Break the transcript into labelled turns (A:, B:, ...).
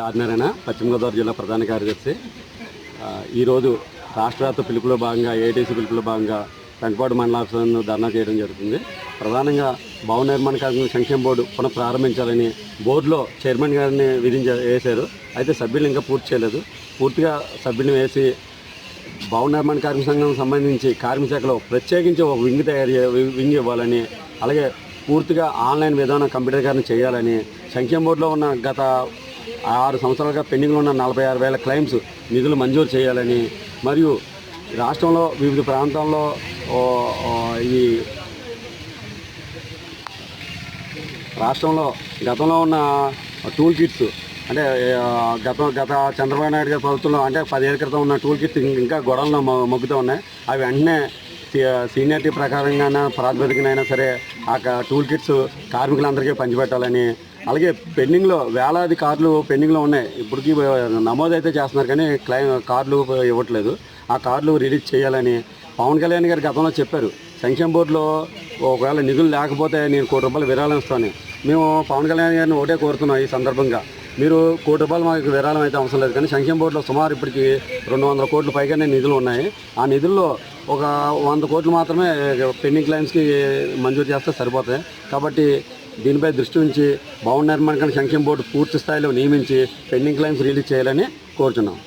A: రాజనారాయణ పశ్చిమ గోదావరి జిల్లా ప్రధాన కార్యదర్శి. ఈరోజు రాష్ట్రవ్యాప్త పిలుపులో భాగంగా ఏటీసీ పిలుపులో భాగంగా వెంకపాడు మండల ఆఫీస్ ధర్నా చేయడం జరుగుతుంది. ప్రధానంగా భవన నిర్మాణ కార్మిక సంక్షేమ బోర్డు పునః ప్రారంభించాలని బోర్డులో చైర్మన్ గారిని విధించ వేశారు. అయితే సభ్యులు ఇంకా పూర్తి చేయలేదు. పూర్తిగా సభ్యులను వేసి భవన నిర్మాణ కార్మిక సంఘం సంబంధించి కార్మిక శాఖలో ప్రత్యేకించి ఒక వింగ్ తయారు వింగ్ ఇవ్వాలని అలాగే పూర్తిగా ఆన్లైన్ విధానం కంప్యూటర్ గారిని చేయాలని సంక్షేమ బోర్డులో ఉన్న గత ఆరు సంవత్సరాలుగా పెండింగ్లో ఉన్న నలభై ఆరు వేల క్లెయిమ్స్ నిధులు మంజూరు చేయాలని మరియు రాష్ట్రంలో వివిధ ప్రాంతాల్లో ఓ, ఈ రాష్ట్రంలో గతంలో ఉన్న టూల్ కిట్స్ అంటే గత గత చంద్రబాబు నాయుడు గారి ప్రభుత్వంలో అంటే పదిహేడు క్రితం ఉన్న టూల్ కిట్స్ ఇంకా గొడవల్లో మొగ్గుతూ ఉన్నాయి. అవి వెంటనే సీనియారిటీ ప్రకారంగా ప్రాతిపదికనైనా సరే ఆ క- టూల్ కిట్స్ కార్మికులందరికీ పంచిపెట్టాలని అలాగే పెండింగ్లో వేలాది కార్లు పెండింగ్లో ఉన్నాయి. ఇప్పటికీ అయితే చేస్తున్నారు కానీ క్లైమ్ కార్లు ఇవ్వట్లేదు. ఆ కార్లు రిలీజ్ చేయాలని పవన్ కళ్యాణ్ గారు గతంలో చెప్పారు. సంక్షేమ బోర్డులో ఒకవేళ నిధులు లేకపోతే నేను కోటి రూపాయలు విరాళం ఇస్తాను మేము పవన్ కళ్యాణ్ గారిని ఒకటే కోరుతున్నాం ఈ సందర్భంగా. మీరు కోటి రూపాయలు మాకు విరాళం అయితే అవసరం లేదు. కానీ సంక్షేమ బోర్డులో సుమారు ఇప్పటికి రెండు వందల కోట్ల పైగానే నిధులు ఉన్నాయి. ఆ నిధుల్లో ఒక వంద కోట్లు మాత్రమే పెండింగ్ క్లైమ్స్కి మంజూరు చేస్తే సరిపోతాయి. కాబట్టి దీనిపై దృష్టి ఉంచి భవన నిర్మాణ సంక్షేమ బోర్డు పూర్తి స్థాయిలో నియమించి పెండింగ్ క్లైమ్స్ రిలీజ్ చేయాలని కోరుచున్నాం.